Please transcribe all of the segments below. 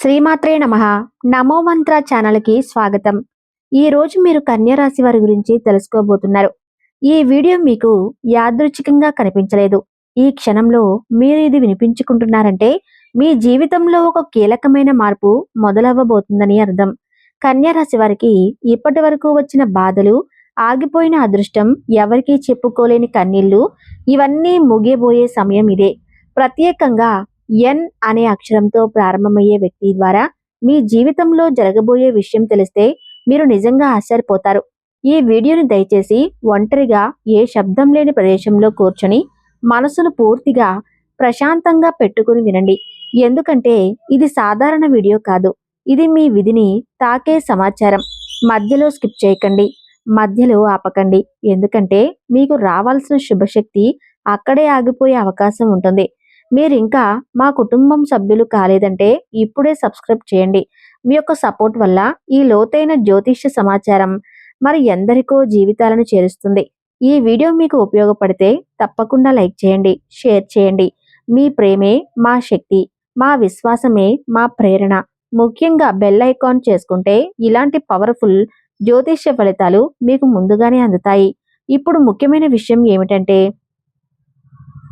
శ్రీమాత్రే నమ. నమో మంత్ర ఛానల్కి స్వాగతం. ఈ రోజు మీరు కన్యరాశి వారి గురించి తెలుసుకోబోతున్నారు. ఈ వీడియో మీకు యాదృచ్ఛికంగా కనిపించలేదు. ఈ క్షణంలో మీరు ఇది వినిపించుకుంటున్నారంటే మీ జీవితంలో ఒక కీలకమైన మార్పు మొదలవ్వబోతుందని అర్థం. కన్యరాశి వారికి ఇప్పటి వరకు వచ్చిన బాధలు ఆగిపోయిన అదృష్టం ఎవరికీ చెప్పుకోలేని కన్నీళ్ళు ఇవన్నీ ముగియబోయే సమయం ఇదే. ప్రత్యేకంగా ఎన్ అనే అక్షరంతో ప్రారంభమయ్యే వ్యక్తి ద్వారా మీ జీవితంలో జరగబోయే విషయం తెలిస్తే మీరు నిజంగా ఆశ్చర్యపోతారు. ఈ వీడియోని దయచేసి ఒంటరిగా ఏ శబ్దం లేని ప్రదేశంలో కూర్చొని మనసును పూర్తిగా ప్రశాంతంగా పెట్టుకుని వినండి. ఎందుకంటే ఇది సాధారణ వీడియో కాదు. ఇది మీ విధిని తాకే సమాచారం. మధ్యలో స్కిప్ చేయకండి. మధ్యలో ఆపకండి. ఎందుకంటే మీకు రావాల్సిన శుభశక్తి అక్కడే ఆగిపోయే అవకాశం ఉంటుంది. మీరు ఇంకా మా కుటుంబం సభ్యులు కాలేదంటే ఇప్పుడే సబ్స్క్రైబ్ చేయండి. మీ యొక్క సపోర్ట్ వల్ల ఈ లోతైన జ్యోతిష్య సమాచారం మరి ఎందరికో జీవితాలను చేరుస్తుంది. ఈ వీడియో మీకు ఉపయోగపడితే తప్పకుండా లైక్ చేయండి షేర్ చేయండి. మీ ప్రేమే మా శక్తి మా విశ్వాసమే మా ప్రేరణ. ముఖ్యంగా బెల్ ఐకాన్ చేసుకుంటే ఇలాంటి పవర్ఫుల్ జ్యోతిష్య ఫలితాలు మీకు ముందుగానే అందుతాయి. ఇప్పుడు ముఖ్యమైన విషయం ఏమిటంటే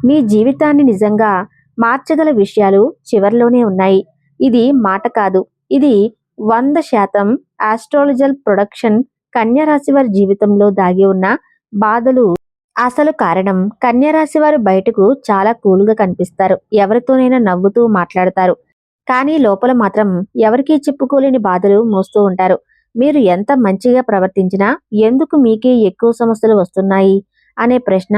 మీ జీవితాన్ని నిజంగా మార్చగల విషయాలు చివరిలోనే ఉన్నాయి. ఇది మాట కాదు. ఇది వంద శాతం ఆస్ట్రాలజల్ ప్రొడక్షన్ కన్యరాశి వారి జీవితంలో దాగి ఉన్న బాధలు అసలు కారణం. కన్యరాశి వారు బయటకు చాలా కూల్గా కనిపిస్తారు. ఎవరితోనైనా నవ్వుతూ మాట్లాడతారు. కానీ లోపల మాత్రం ఎవరికీ చెప్పుకోలేని బాధలు మోస్తూ ఉంటారు. మీరు ఎంత మంచిగా ప్రవర్తించినా ఎందుకు మీకే ఎక్కువ సమస్యలు వస్తున్నాయి? అనే ప్రశ్న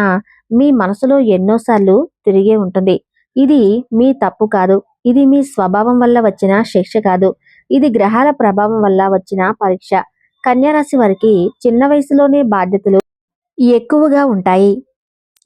మీ మనసులో ఎన్నోసార్లు తిరిగే ఉంటుంది. ఇది మీ తప్పు కాదు. ఇది మీ స్వభావం వల్ల వచ్చిన శిక్ష కాదు. ఇది గ్రహాల ప్రభావం వల్ల వచ్చిన పరీక్ష. కన్యారాశి వారికి చిన్న వయసులోనే బాధ్యతలు ఎక్కువగా ఉంటాయి.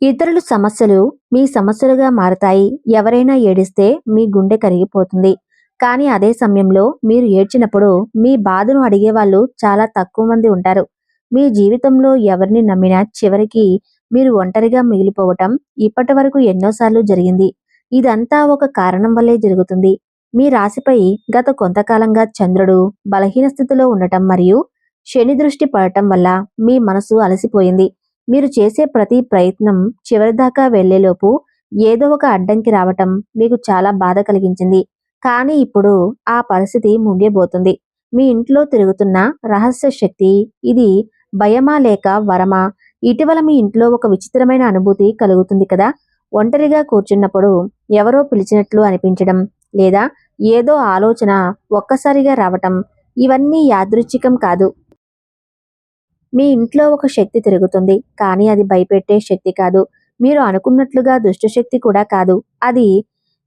ఇతరుల సమస్యలు మీ సమస్యలుగా మారతాయి. ఎవరైనా ఏడిస్తే మీ గుండె కరిగిపోతుంది. కానీ అదే సమయంలో మీరు ఏడ్చినప్పుడు మీ బాధను అడిగే వాళ్ళు చాలా తక్కువ మంది ఉంటారు. మీ జీవితంలో ఎవరిని నమ్మినా చివరికి మీరు ఒంటరిగా మిగిలిపోవటం ఇప్పటి వరకు ఎన్నోసార్లు జరిగింది. ఇదంతా ఒక కారణం వల్లే జరుగుతుంది. మీ రాశిపై గత కొంతకాలంగా చంద్రుడు బలహీన స్థితిలో ఉండటం మరియు శని దృష్టి పడటం వల్ల మీ మనసు అలసిపోయింది. మీరు చేసే ప్రతి ప్రయత్నం చివరిదాకా వెళ్ళేలోపు ఏదో ఒక అడ్డంకి రావటం మీకు చాలా బాధ కలిగించింది. కానీ ఇప్పుడు ఆ పరిస్థితి ముగియబోతుంది మీ ఇంట్లో తిరుగుతున్న రహస్య శక్తి ఇది భయమా లేక వరమా? ఇటీవల మీ ఇంట్లో ఒక విచిత్రమైన అనుభూతి కలుగుతుంది కదా? ఒంటరిగా కూర్చున్నప్పుడు ఎవరో పిలిచినట్లు అనిపించడం లేదా ఏదో ఆలోచన ఒక్కసారిగా రావటం ఇవన్నీ యాదృచ్ఛికం కాదు. మీ ఇంట్లో ఒక శక్తి తిరుగుతుంది కానీ అది భయపెట్టే శక్తి కాదు. మీరు అనుకున్నట్లుగా దుష్టశక్తి కూడా కాదు. అది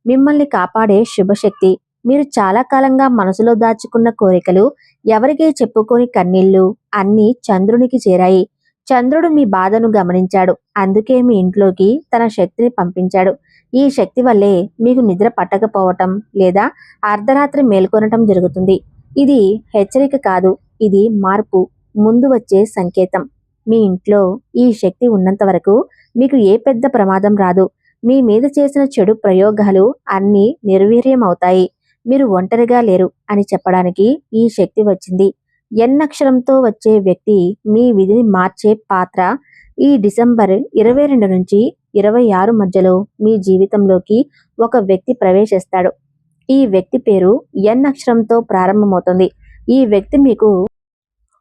మిమ్మల్ని కాపాడే శుభశక్తి. మీరు చాలా కాలంగా మనసులో దాచుకున్న కోరికలు ఎవరికీ చెప్పుకొని కన్నీళ్ళు అన్నీ చంద్రునికి చేరాయి. చంద్రుడు మీ బాధను గమనించాడు. అందుకే మీ ఇంట్లోకి తన శక్తిని పంపించాడు. ఈ శక్తి వల్లే మీకు నిద్ర పట్టకపోవటం లేదా అర్ధరాత్రి మేల్కొనటం జరుగుతుంది. ఇది హెచ్చరిక కాదు ఇది మార్పు ముందు వచ్చే సంకేతం. మీ ఇంట్లో ఈ శక్తి ఉన్నంత వరకు మీకు ఏ పెద్ద ప్రమాదం రాదు. మీ మీద చేసిన చెడు ప్రయోగాలు అన్నీ నిర్వీర్యమవుతాయి. మీరు ఒంటరిగా లేరు అని చెప్పడానికి ఈ శక్తి వచ్చింది. ఎన్నక్షరంతో వచ్చే వ్యక్తి మీ విధిని మార్చే పాత్ర ఈ డిసెంబర్ ఇరవై రెండు నుంచి ఇరవై ఆరు మధ్యలో మీ జీవితంలోకి ఒక వ్యక్తి ప్రవేశిస్తాడు. ఈ వ్యక్తి పేరు ఎన్ అక్షరంతో ప్రారంభమవుతుంది. ఈ వ్యక్తి మీకు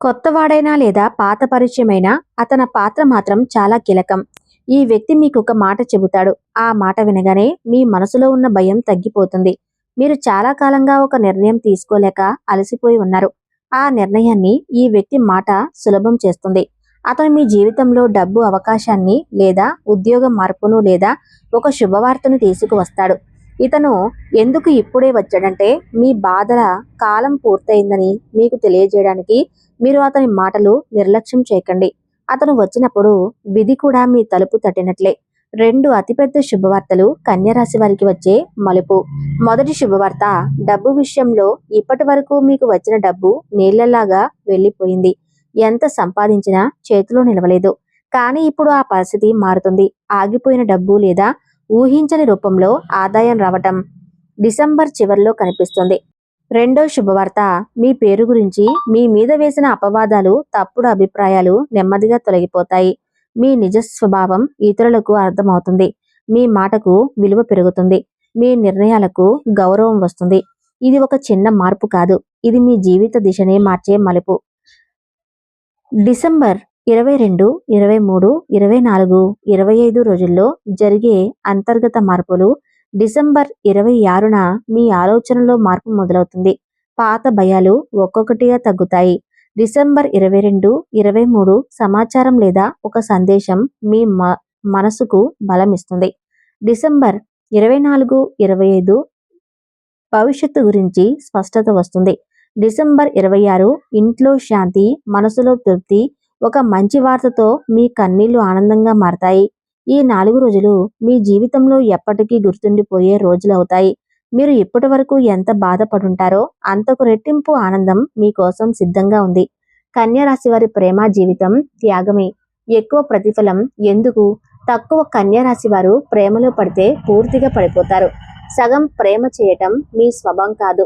కొత్తవాడైనా లేదా పాత పరిచయమైనా అతని పాత్ర మాత్రం చాలా కీలకం. ఈ వ్యక్తి మీకు ఒక మాట చెబుతాడు. ఆ మాట వినగానే మీ మనసులో ఉన్న భయం తగ్గిపోతుంది. మీరు చాలా కాలంగా ఒక నిర్ణయం తీసుకోలేక అలసిపోయి ఉన్నారు. ఆ నిర్ణయాన్ని ఈ వ్యక్తి మాట సులభం చేస్తుంది. అతను మీ జీవితంలో డబ్బు అవకాశాన్ని లేదా ఉద్యోగ మార్పును లేదా ఒక శుభవార్తను తీసుకువస్తాడు. ఇతను ఎందుకు ఇప్పుడే వచ్చాడంటే మీ బాధల కాలం పూర్తయిందని మీకు తెలియజేయడానికి మీరు అతని మాటలు నిర్లక్ష్యం చేయకండి. అతను వచ్చినప్పుడు విధి కూడా మీ తలుపు తట్టినట్లే. రెండు అతిపెద్ద శుభవార్తలు కన్యరాశి వారికి వచ్చే మలుపు. మొదటి శుభవార్త డబ్బు విషయంలో ఇప్పటి వరకు మీకు వచ్చిన డబ్బు నీళ్ళలాగా వెళ్ళిపోయింది. ఎంత సంపాదించినా చేతిలో నిలవలేదు. కానీ ఇప్పుడు ఆ పరిస్థితి మారుతుంది. ఆగిపోయిన డబ్బు లేదా ఊహించని రూపంలో ఆదాయం రావటం డిసెంబర్ చివరిలో కనిపిస్తుంది. రెండో శుభవార్త మీ పేరు గురించి మీ మీద వేసిన అపవాదాలు తప్పుడు అభిప్రాయాలు నెమ్మదిగా తొలగిపోతాయి. మీ నిజ స్వభావం ఇతరులకు అర్థమవుతుంది. మీ మాటకు విలువ పెరుగుతుంది. మీ నిర్ణయాలకు గౌరవం వస్తుంది. ఇది ఒక చిన్న మార్పు కాదు. ఇది మీ జీవిత దిశనే మార్చే మలుపు. డిసెంబర్ ఇరవై రెండు ఇరవై మూడు ఇరవై నాలుగు ఇరవై ఐదు రోజుల్లో జరిగే అంతర్గత మార్పులు డిసెంబర్ ఇరవై ఆరున మీ ఆలోచనలో మార్పు మొదలవుతుంది. పాత భయాలు ఒక్కొక్కటిగా తగ్గుతాయి. డిసెంబర్ ఇరవై రెండు ఇరవై మూడు సమాచారం లేదా ఒక సందేశం మీ మ మనసుకు బలం ఇస్తుంది డిసెంబర్ ఇరవై నాలుగు ఇరవై ఐదు భవిష్యత్తు గురించి స్పష్టత వస్తుంది. డిసెంబర్ ఇరవై ఆరు ఇంట్లో శాంతి మనసులో తృప్తి ఒక మంచి వార్తతో మీ కన్నీళ్ళు ఆనందంగా మారతాయి. ఈ నాలుగు రోజులు మీ జీవితంలో ఎప్పటికీ గుర్తుండిపోయే రోజులు అవుతాయి. మీరు ఇప్పటి వరకు ఎంత బాధపడుంటారో అంతకు రెట్టింపు ఆనందం మీకోసం సిద్ధంగా ఉంది. కన్యరాశి వారి ప్రేమ జీవితం త్యాగమే. ఎక్కువ ప్రతిఫలం ఎందుకు? తక్కువ కన్యరాశి వారు ప్రేమలో పడితే పూర్తిగా పడిపోతారు. సగం ప్రేమ చేయటం మీ స్వభావం కాదు.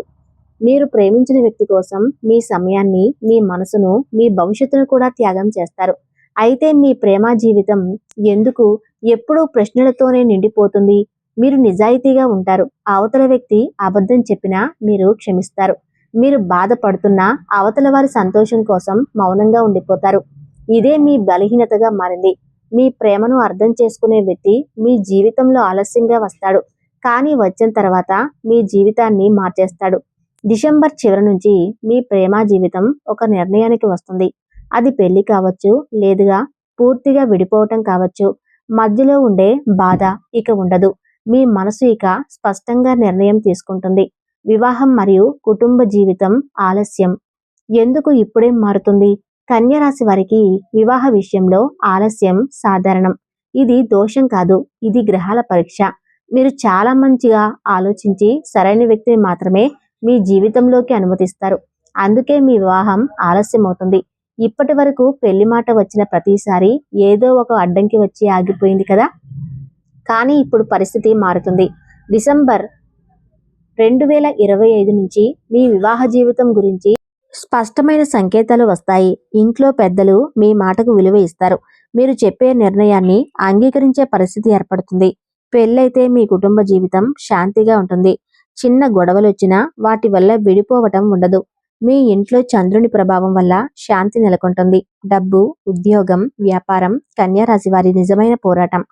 మీరు ప్రేమించిన వ్యక్తి కోసం మీ సమయాన్ని మీ మనసును మీ భవిష్యత్తును కూడా త్యాగం చేస్తారు. అయితే మీ ప్రేమ జీవితం ఎందుకు? ఎప్పుడూ ప్రశ్నలతోనే నిండిపోతుంది. మీరు నిజాయితీగా ఉంటారు. అవతల వ్యక్తి అబద్ధం చెప్పినా మీరు క్షమిస్తారు. మీరు బాధపడుతున్నా అవతల వారి సంతోషం కోసం మౌనంగా ఉండిపోతారు. ఇదే మీ బలహీనతగా మారింది. మీ ప్రేమను అర్థం చేసుకునే వ్యక్తి మీ జీవితంలో ఆలస్యంగా వస్తాడు. కానీ వచ్చిన తర్వాత మీ జీవితాన్ని మార్చేస్తాడు. డిసెంబర్ చివరి నుంచి మీ ప్రేమ జీవితం ఒక నిర్ణయానికి వస్తుంది. అది పెళ్ళి కావచ్చు లేదుగా పూర్తిగా విడిపోవటం కావచ్చు. మధ్యలో ఉండే బాధ ఇక ఉండదు. మీ మనసు ఇక స్పష్టంగా నిర్ణయం తీసుకుంటుంది. వివాహం మరియు కుటుంబ జీవితం ఆలస్యం. ఎందుకు ఇప్పుడే మారుతుంది? కన్యరాశి వారికి వివాహ విషయంలో ఆలస్యం సాధారణం. ఇది దోషం కాదు ఇది గ్రహాల పరీక్ష. మీరు చాలా మంచిగా ఆలోచించి సరైన వ్యక్తిని మాత్రమే మీ జీవితంలోకి అనుమతిస్తారు. అందుకే మీ వివాహం ఆలస్యం అవుతుంది ఇప్పటి వరకు పెళ్ళి మాట వచ్చిన ప్రతిసారి ఏదో ఒక అడ్డంకి వచ్చి ఆగిపోయింది కదా? కానీ ఇప్పుడు పరిస్థితి మారుతుంది. డిసెంబర్ రెండు వేల ఇరవై ఐదు నుంచి మీ వివాహ జీవితం గురించి స్పష్టమైన సంకేతాలు వస్తాయి. ఇంట్లో పెద్దలు మీ మాటకు విలువ ఇస్తారు. మీరు చెప్పే నిర్ణయాన్ని అంగీకరించే పరిస్థితి ఏర్పడుతుంది. పెళ్ళైతే మీ కుటుంబ జీవితం శాంతిగా ఉంటుంది. చిన్న గొడవలు వచ్చినా వాటి వల్ల విడిపోవటం ఉండదు. మీ ఇంట్లో చంద్రుని ప్రభావం వల్ల శాంతి నెలకొంటుంది. డబ్బు ఉద్యోగం వ్యాపారం కన్యారాశి వారి నిజమైన పోరాటం.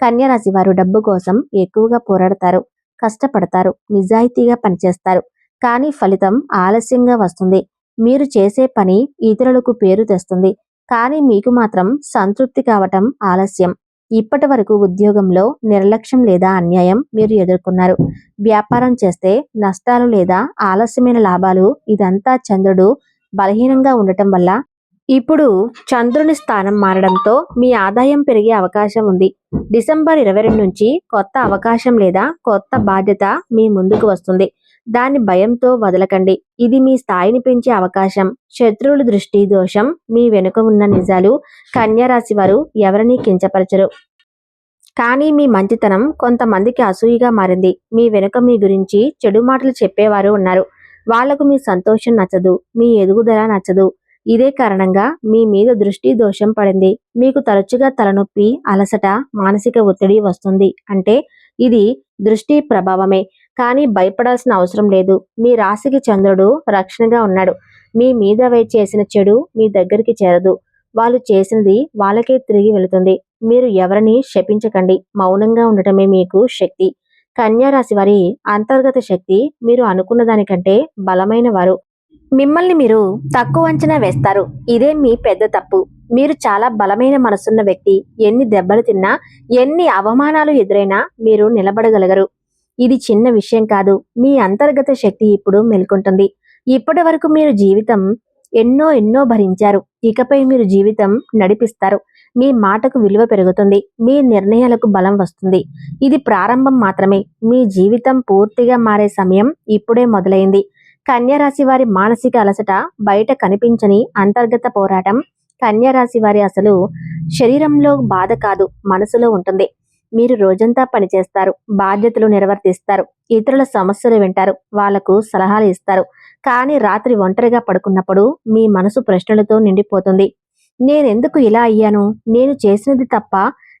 కన్యరాశి వారు డబ్బు కోసం ఎక్కువగా పోరాడతారు కష్టపడతారు నిజాయితీగా పనిచేస్తారు. కానీ ఫలితం ఆలస్యంగా వస్తుంది. మీరు చేసే పని ఇతరులకు పేరు తెస్తుంది. కానీ మీకు మాత్రం సంతృప్తి కావటం ఆలస్యం. ఇప్పటి వరకు ఉద్యోగంలో నిర్లక్ష్యం లేదా అన్యాయం మీరు ఎదుర్కొన్నారు. వ్యాపారం చేస్తే నష్టాలు లేదా ఆలస్యమైన లాభాలు ఇదంతా చంద్రుడు బలహీనంగా ఉండటం వల్ల ఇప్పుడు చంద్రుని స్థానం మారడంతో మీ ఆదాయం పెరిగే అవకాశం ఉంది. డిసెంబర్ ఇరవై రెండు నుంచి కొత్త అవకాశం లేదా కొత్త బాధ్యత మీ ముందుకు వస్తుంది. దాని భయంతో వదలకండి. ఇది మీ స్థాయిని పెంచే అవకాశం. శత్రువుల దృష్టి దోషం మీ వెనుక ఉన్న నిజాలు కన్యారాశి వారు ఎవరిని కించపరచరు. కానీ మీ మంచితనం కొంతమందికి అసూయగా మారింది. మీ వెనుక మీ గురించి చెడు మాటలు చెప్పేవారు ఉన్నారు. వాళ్ళకు మీ సంతోషం నచ్చదు. మీ ఎదుగుదల నచ్చదు. ఇదే కారణంగా మీ మీద దృష్టి దోషం పడింది. మీకు తరచుగా తలనొప్పి అలసట మానసిక ఒత్తిడి వస్తుంది. అంటే ఇది దృష్టి ప్రభావమే. కానీ భయపడాల్సిన అవసరం లేదు. మీ రాశికి చంద్రుడు రక్షణగా ఉన్నాడు. మీ మీద వే చేసిన చెడు మీ దగ్గరికి చేరదు. వాళ్ళు చేసినది వాళ్ళకే తిరిగి వెళుతుంది. మీరు ఎవరిని శపించకండి. మౌనంగా ఉండటమే మీకు శక్తి. కన్యా రాశి వారి అంతర్గత శక్తి మీరు అనుకున్న దానికంటే బలమైన వారు. మిమ్మల్ని మీరు తక్కువ అంచనా వేస్తారు. ఇదే మీ పెద్ద తప్పు. మీరు చాలా బలమైన మనసున్న వ్యక్తి. ఎన్ని దెబ్బలు తిన్నా ఎన్ని అవమానాలు ఎదురైనా మీరు నిలబడగలగరు. ఇది చిన్న విషయం కాదు. మీ అంతర్గత శక్తి ఇప్పుడు మేల్కొంటుంది. ఇప్పటి వరకు మీరు జీవితం ఎన్నో ఎన్నో భరించారు. ఇకపై మీరు జీవితం నడిపిస్తారు. మీ మాటకు విలువ పెరుగుతుంది. మీ నిర్ణయాలకు బలం వస్తుంది. ఇది ప్రారంభం మాత్రమే. మీ జీవితం పూర్తిగా మారే సమయం ఇప్పుడే మొదలైంది. కన్యరాశి వారి మానసిక అలసట బయట కనిపించని అంతర్గత పోరాటం. కన్యరాశి వారి అసలు శరీరంలో బాధ కాదు మనసులో ఉంటుంది. మీరు రోజంతా పనిచేస్తారు బాధ్యతలు నిర్వర్తిస్తారు ఇతరుల సమస్యలు వింటారు వాళ్ళకు సలహాలు ఇస్తారు. కానీ రాత్రి ఒంటరిగా పడుకున్నప్పుడు మీ మనసు ప్రశ్నలతో నిండిపోతుంది. నేనెందుకు ఇలా అయ్యాను? నేను చేసినది తప్ప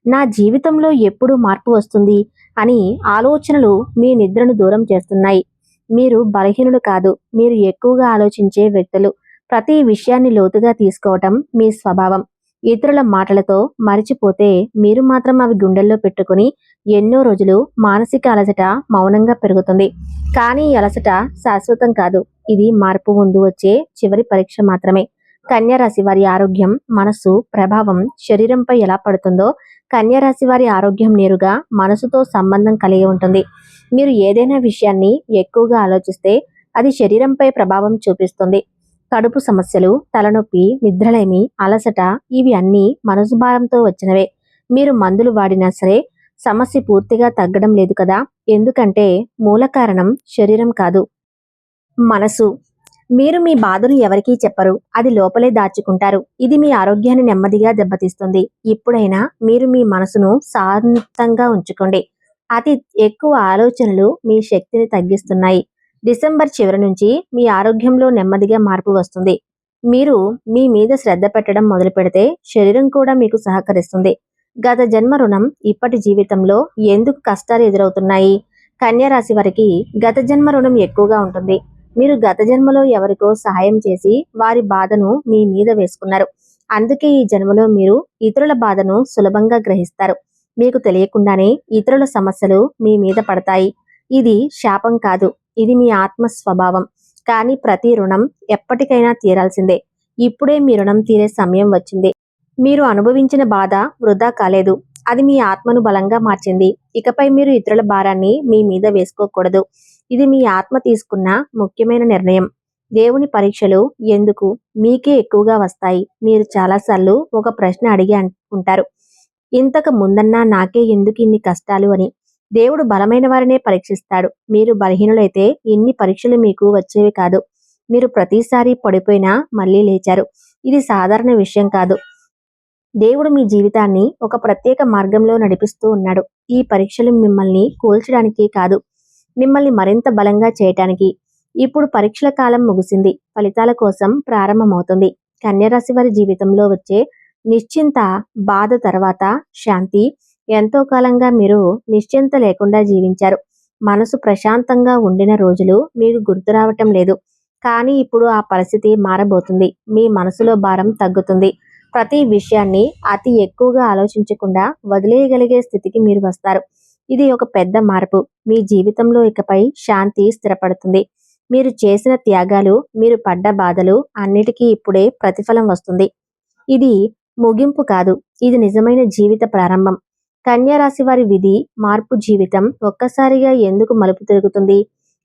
నా జీవితంలో ఎప్పుడు మార్పు వస్తుంది? అని ఆలోచనలు మీ నిద్రను దూరం చేస్తున్నాయి. మీరు బలహీనుడు కాదు. మీరు ఎక్కువగా ఆలోచించే వ్యక్తులు. ప్రతి విషయాన్ని లోతుగా తీసుకోవటం మీ స్వభావం. ఇతరుల మాటలతో మరిచిపోతే మీరు మాత్రం అవి గుండెల్లో పెట్టుకుని ఎన్నో రోజులు మానసిక అలసట మౌనంగా పెరుగుతుంది. కానీ ఈ అలసట శాశ్వతం కాదు. ఇది మార్పు ముందు వచ్చే చివరి పరీక్ష మాత్రమే. కన్యరాశి వారి ఆరోగ్యం మనసు ప్రభావం శరీరంపై ఎలా పడుతుందో కన్యరాశి వారి ఆరోగ్యం నేరుగా మనసుతో సంబంధం కలిగి ఉంటుంది. మీరు ఏదైనా విషయాన్ని ఎక్కువగా ఆలోచిస్తే అది శరీరంపై ప్రభావం చూపిస్తుంది. కడుపు సమస్యలు తలనొప్పి నిద్రలేమి అలసట ఇవి అన్నీ మనసు భారంతో వచ్చినవే. మీరు మందులు వాడినా సరే సమస్య పూర్తిగా తగ్గడం లేదు కదా. ఎందుకంటే మూల కారణం శరీరం కాదు. మనసు. మీరు మీ బాధను ఎవరికీ చెప్పరు. అది లోపలే దాచుకుంటారు. ఇది మీ ఆరోగ్యాన్ని నెమ్మదిగా దెబ్బతీస్తుంది. ఇప్పుడైనా మీరు మీ మనసును శాంతంగా ఉంచుకోండి. అతి ఎక్కువ ఆలోచనలు మీ శక్తిని తగ్గిస్తున్నాయి. డిసెంబర్ చివరి నుంచి మీ ఆరోగ్యంలో నెమ్మదిగా మార్పు వస్తుంది. మీరు మీ మీద శ్రద్ధ పెట్టడం మొదలు పెడితే శరీరం కూడా మీకు సహకరిస్తుంది. గత జన్మ రుణం ఇప్పటి జీవితంలో ఎందుకు కష్టాలు ఎదురవుతున్నాయి? కన్యా రాశి వారికి గత జన్మ రుణం ఎక్కువగా ఉంటుంది. మీరు గత జన్మలో ఎవరికో సహాయం చేసి వారి బాధను మీ మీద వేసుకున్నారు. అందుకే ఈ జన్మలో మీరు ఇతరుల బాధను సులభంగా గ్రహిస్తారు. మీకు తెలియకుండానే ఇతరుల సమస్యలు మీ మీద పడతాయి. ఇది శాపం కాదు. ఇది మీ ఆత్మ స్వభావం కానీ ప్రతి రుణం ఎప్పటికైనా తీరాల్సిందే. ఇప్పుడే మీ రుణం తీరే సమయం వచ్చింది. మీరు అనుభవించిన బాధ వృధా కాలేదు. అది మీ ఆత్మను బలంగా మార్చింది. ఇకపై మీరు ఇతరుల భారాన్ని మీ మీద వేసుకోకూడదు. ఇది మీ ఆత్మ తీసుకున్న ముఖ్యమైన నిర్ణయం. దేవుని పరీక్షలు ఎందుకు మీకే ఎక్కువగా వస్తాయి? మీరు చాలాసార్లు ఒక ప్రశ్న అడిగి ఉంటారు. ఇంతకు ముందన్నా నాకే ఎందుకు ఇన్ని కష్టాలు అని? దేవుడు బలమైన వారినే పరీక్షిస్తాడు. మీరు బలహీనులైతే ఇన్ని పరీక్షలు మీకు వచ్చేవి కాదు. మీరు ప్రతిసారి పడిపోయినా మళ్ళీ లేచారు. ఇది సాధారణ విషయం కాదు. దేవుడు మీ జీవితాన్ని ఒక ప్రత్యేక మార్గంలో నడిపిస్తూ ఉన్నాడు. ఈ పరీక్షలు మిమ్మల్ని కూల్చడానికి కాదు. మిమ్మల్ని మరింత బలంగా చేయటానికి. ఇప్పుడు పరీక్షల కాలం ముగిసింది. ఫలితాల కోసం ప్రారంభమవుతుంది. కన్యరాశి వారి జీవితంలో వచ్చే నిశ్చింత బాధ తర్వాత శాంతి. ఎంతో కాలంగా మీరు నిశ్చింత లేకుండా జీవించారు. మనసు ప్రశాంతంగా ఉండిన రోజులు మీకు గుర్తు రావటం లేదు. కానీ ఇప్పుడు ఆ పరిస్థితి మారబోతుంది. మీ మనసులో భారం తగ్గుతుంది. ప్రతి విషయాన్ని అతి ఎక్కువగా ఆలోచించకుండా వదిలేయగలిగే స్థితికి మీరు వస్తారు. ఇది ఒక పెద్ద మార్పు. మీ జీవితంలో ఇకపై శాంతి స్థిరపడుతుంది. మీరు చేసిన త్యాగాలు మీరు పడ్డ బాధలు అన్నిటికీ ఇప్పుడే ప్రతిఫలం వస్తుంది. ఇది ముగింపు కాదు. ఇది నిజమైన జీవిత ప్రారంభం. కన్యారాశి వారి విధి మార్పు జీవితం ఒక్కసారిగా ఎందుకు మలుపు తిరుగుతుంది?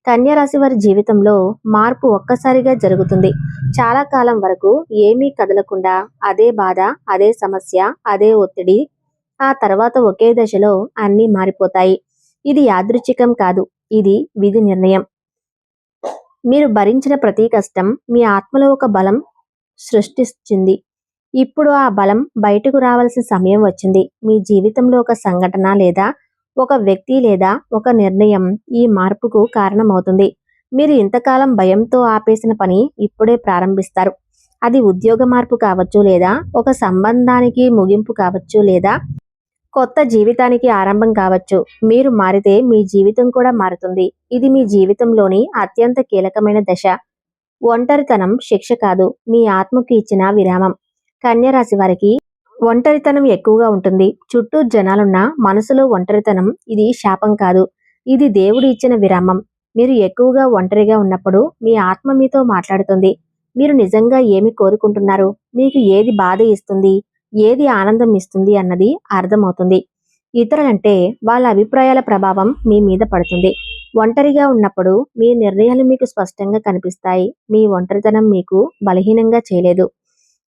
కన్యారాశి వారి జీవితంలో మార్పు ఒక్కసారిగా జరుగుతుంది. చాలా కాలం వరకు ఏమీ కదలకుండా అదే బాధ అదే సమస్య అదే ఒత్తిడి ఆ తర్వాత ఒకే దశలో అన్నీ మారిపోతాయి. ఇది యాదృచ్ఛికం కాదు. ఇది విధి నిర్ణయం. మీరు భరించిన ప్రతి కష్టం మీ ఆత్మలో ఒక బలం సృష్టించింది ఇప్పుడు ఆ బలం బయటకు రావాల్సిన సమయం వచ్చింది. మీ జీవితంలో ఒక సంఘటన లేదా ఒక వ్యక్తి లేదా ఒక నిర్ణయం ఈ మార్పుకు కారణమవుతుంది. మీరు ఇంతకాలం భయంతో ఆపేసిన పని ఇప్పుడే ప్రారంభిస్తారు. అది ఉద్యోగ మార్పు కావచ్చు లేదా ఒక సంబంధానికి ముగింపు కావచ్చు లేదా కొత్త జీవితానికి ఆరంభం కావచ్చు. మీరు మారితే మీ జీవితం కూడా మారుతుంది. ఇది మీ జీవితంలోని అత్యంత కీలకమైన దశ. ఒంటరితనం శిక్ష కాదు. మీ ఆత్మకు ఇచ్చిన విరామం. కన్యరాశి వారికి ఒంటరితనం ఎక్కువగా ఉంటుంది. చుట్టూ జనాలున్న మనసులో ఒంటరితనం ఇది శాపం కాదు. ఇది దేవుడు ఇచ్చిన విరామం. మీరు ఎక్కువగా ఒంటరిగా ఉన్నప్పుడు మీ ఆత్మ మీతో మాట్లాడుతుంది. మీరు నిజంగా ఏమి కోరుకుంటున్నారు? మీకు ఏది బాధ ఇస్తుంది? ఏది ఆనందం ఇస్తుంది అన్నది అర్థమవుతుంది. ఇతరులంటే వాళ్ళ అభిప్రాయాల ప్రభావం మీ మీద పడుతుంది. ఒంటరిగా ఉన్నప్పుడు మీ నిర్ణయాలు మీకు స్పష్టంగా కనిపిస్తాయి. మీ ఒంటరితనం మీకు బలహీనంగా చేయలేదు.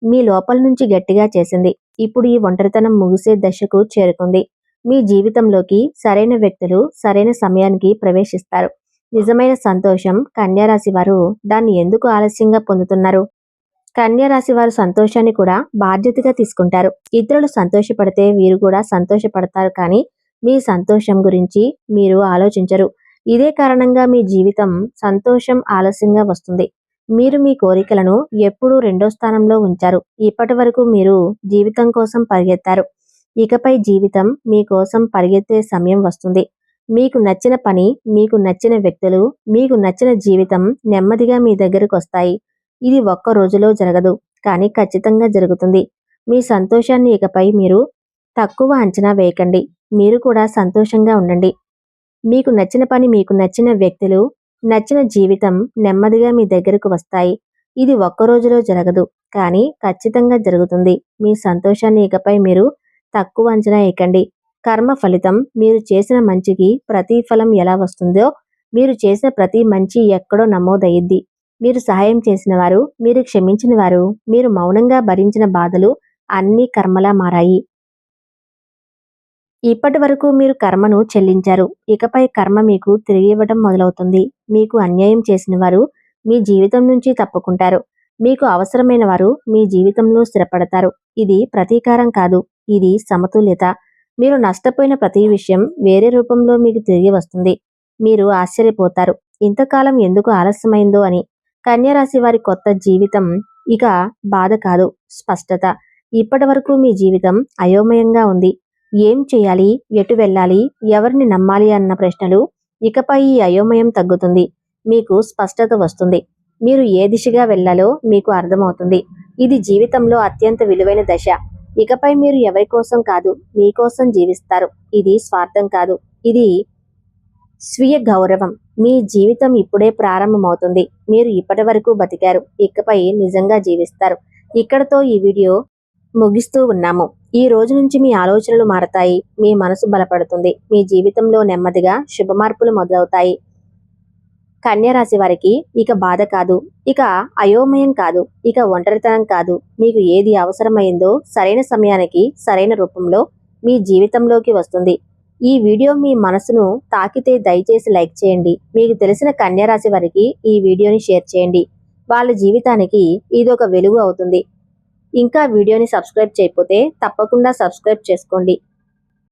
మీ లోపల నుంచి గట్టిగా చేసింది. ఇప్పుడు ఈ ఒంటరితనం ముగిసే దశకు చేరుకుంది. మీ జీవితంలోకి సరైన వ్యక్తులు సరైన సమయానికి ప్రవేశిస్తారు. నిజమైన సంతోషం కన్యారాశి వారు దాన్ని ఎందుకు ఆలస్యంగా పొందుతున్నారు? కన్యారాశి వారు సంతోషాన్ని కూడా బాధ్యతగా తీసుకుంటారు. ఇతరులు సంతోషపడితే వీరు కూడా సంతోషపడతారు కానీ మీ సంతోషం గురించి మీరు ఆలోచించరు. ఇదే కారణంగా మీ జీవితం సంతోషం ఆలస్యంగా వస్తుంది. మీరు మీ కోరికలను ఎప్పుడూ రెండో స్థానంలో ఉంచారు. ఇప్పటి వరకు మీరు జీవితం కోసం పరిగెత్తారు. ఇకపై జీవితం మీ కోసం పరిగెత్తే సమయం వస్తుంది. మీకు నచ్చిన పని మీకు నచ్చిన వ్యక్తులు మీకు నచ్చిన జీవితం నెమ్మదిగా మీ దగ్గరకు వస్తాయి. ఇది ఒక్క రోజులో జరగదు కానీ ఖచ్చితంగా జరుగుతుంది. మీ సంతోషాన్ని ఇకపై మీరు తక్కువ అంచనా వేయకండి. మీరు కూడా సంతోషంగా ఉండండి. మీకు నచ్చిన పని మీకు నచ్చిన వ్యక్తులు నచ్చిన జీవితం నెమ్మదిగా మీ దగ్గరకు వస్తాయి. ఇది ఒక్క రోజులో జరగదు. కానీ ఖచ్చితంగా జరుగుతుంది. మీ సంతోషాన్ని ఇకపై మీరు తక్కువ అంచనా ఎక్కండి కర్మ ఫలితం మీరు చేసిన మంచికి ప్రతిఫలం ఎలా వస్తుందో మీరు చేసిన ప్రతి మంచి ఎక్కడో నమోదయ్యిద్ది. మీరు సహాయం చేసిన వారు మీరు క్షమించిన వారు మీరు మౌనంగా భరించిన బాధలు అన్నీ కర్మలా మారాయి. ఇప్పటి వరకు మీరు కర్మను చెల్లించారు. ఇకపై కర్మ మీకు తిరిగి ఇవ్వడం మొదలవుతుంది. మీకు అన్యాయం చేసిన వారు మీ జీవితం నుంచి తప్పుకుంటారు. మీకు అవసరమైన వారు మీ జీవితంలో స్థిరపడతారు. ఇది ప్రతీకారం కాదు. ఇది సమతుల్యత. మీరు నష్టపోయిన ప్రతి విషయం వేరే రూపంలో మీకు తిరిగి వస్తుంది. మీరు ఆశ్చర్యపోతారు. ఇంతకాలం ఎందుకు ఆలస్యమైందో అని. కన్యరాశి వారి కొత్త జీవితం ఇక బాధ కాదు. స్పష్టత. ఇప్పటి వరకు మీ జీవితం అయోమయంగా ఉంది. ఏం చేయాలి? ఎటు వెళ్ళాలి? ఎవరిని నమ్మాలి? అన్న ప్రశ్నలు ఇకపై ఈ అయోమయం తగ్గుతుంది. మీకు స్పష్టత వస్తుంది. మీరు ఏ దిశగా వెళ్ళాలో మీకు అర్థమవుతుంది. ఇది జీవితంలో అత్యంత విలువైన దశ. ఇకపై మీరు ఎవరి కోసం కాదు మీకోసం జీవిస్తారు. ఇది స్వార్థం కాదు. ఇది స్వీయ గౌరవం. మీ జీవితం ఇప్పుడే ప్రారంభమవుతుంది. మీరు ఇప్పటి వరకు బతికారు. ఇకపై నిజంగా జీవిస్తారు. ఇక్కడతో ఈ వీడియో ముగిస్తూ ఉన్నాము. ఈ రోజు నుంచి మీ ఆలోచనలు మారతాయి. మీ మనసు బలపడుతుంది. మీ జీవితంలో నెమ్మదిగా శుభ మార్పులు మొదలవుతాయి. కన్యరాశి వారికి ఇక బాధ కాదు. ఇక అయోమయం కాదు. ఇక ఒంటరితనం కాదు. మీకు ఏది అవసరమైందో సరైన సమయానికి సరైన రూపంలో మీ జీవితంలోకి వస్తుంది. ఈ వీడియో మీ మనసును తాకితే దయచేసి లైక్ చేయండి. మీకు తెలిసిన కన్యరాశి వారికి ఈ వీడియోని షేర్ చేయండి. వాళ్ళ జీవితానికి ఇది ఒక వెలుగు అవుతుంది. ఇంకా వీడియోని సబ్స్క్రైబ్ చేయకపోతే తప్పకుండా సబ్స్క్రైబ్ చేసుకోండి.